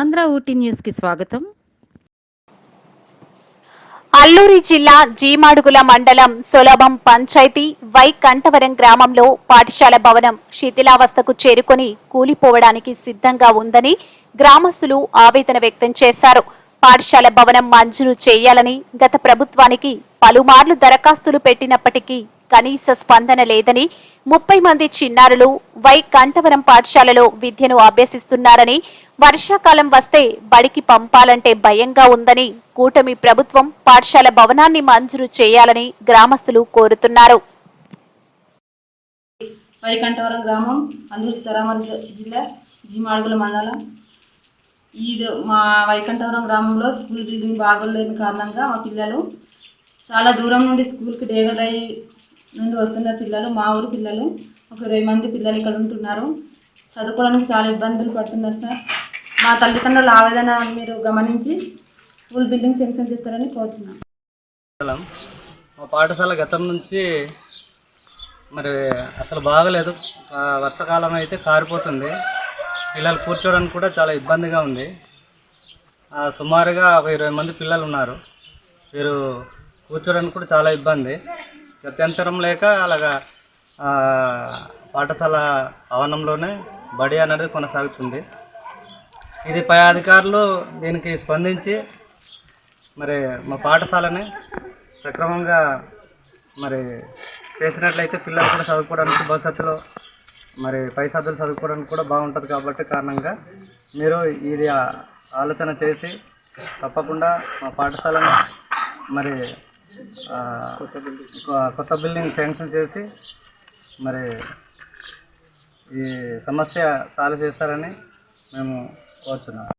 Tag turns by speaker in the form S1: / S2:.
S1: ఆంధ్ర ఊటీ న్యూస్కి స్వాగతం.
S2: అల్లూరి జిల్లా జీమాడుగుల మండలం సులభం పంచాయతీ వై కంఠవరం గ్రామంలో పాఠశాల భవనం శిథిలావస్థకు చేరుకొని కూలిపోవడానికి సిద్ధంగా ఉందని గ్రామస్తులు ఆవేదన వ్యక్తం చేశారు. పాఠశాల భవనం మంజూరు చేయాలని గత ప్రభుత్వానికి పలుమార్లు దరఖాస్తులు పెట్టినప్పటికీ కనీస స్పందన లేదని ముప్పై మంది చిన్నారులు వై కంఠవరం పాఠశాలలో విద్యను అభ్యసిస్తున్నారని వర్షాకాలం వస్తే బడికి పంపాలంటే భయంగా ఉందని కూటమి ప్రభుత్వం పాఠశాల భవనాన్ని మంజూరు చేయాలని గ్రామస్తులు కోరుతున్నారు.
S3: వైకంఠవరం గ్రామం జిల్లా జీమాడుగుల మండలం. ఇది మా వైకంఠవరం గ్రామంలో స్కూల్ బిల్డింగ్ బాగోలేని కారణంగా మా పిల్లలు చాలా దూరం నుండి స్కూల్కి డేగడై నుండి వస్తున్న పిల్లలు మా ఊరు పిల్లలు ఒక ఇరవై మంది పిల్లలు ఇక్కడ ఉంటున్నారు. చదువుకోవడానికి చాలా ఇబ్బందులు పడుతున్నారు సార్. మా తల్లిదండ్రుల ఆవేదన మీరు గమనించి స్కూల్ బిల్డింగ్ శాంక్షన్ చేస్తారని
S4: కోరుతున్నాం మా పాఠశాల గతం నుంచి మరి అసలు బాగలేదు. వర్షాకాలం అయితే కారిపోతుంది. పిల్లలు కూర్చోవడానికి కూడా చాలా ఇబ్బందిగా ఉంది. సుమారుగా ఒక ఇరవై మంది పిల్లలు ఉన్నారు. వీరు కూర్చోవడానికి కూడా చాలా ఇబ్బంది. గత్యంతరం లేక అలాగా పాఠశాల భవనంలోనే బడి అనేది కొనసాగుతుంది. ఇది పై అధికారులు దీనికి స్పందించి మరి మా పాఠశాలని సక్రమంగా మరి చేసినట్లయితే పిల్లలు కూడా చదువుకోవడానికి భవిష్యత్తులో మరి పై చదువులు చదువుకోవడానికి కూడా బాగుంటుంది కాబట్టి కారణంగా మీరు ఇది ఆలోచన చేసి తప్పకుండా మా పాఠశాలను మరి కొత్త బిల్డింగ్ శాంక్షన్ చేసి మరి ఈ సమస్య సాల్వ్ చేస్తారని మేము కోరుతున్నాం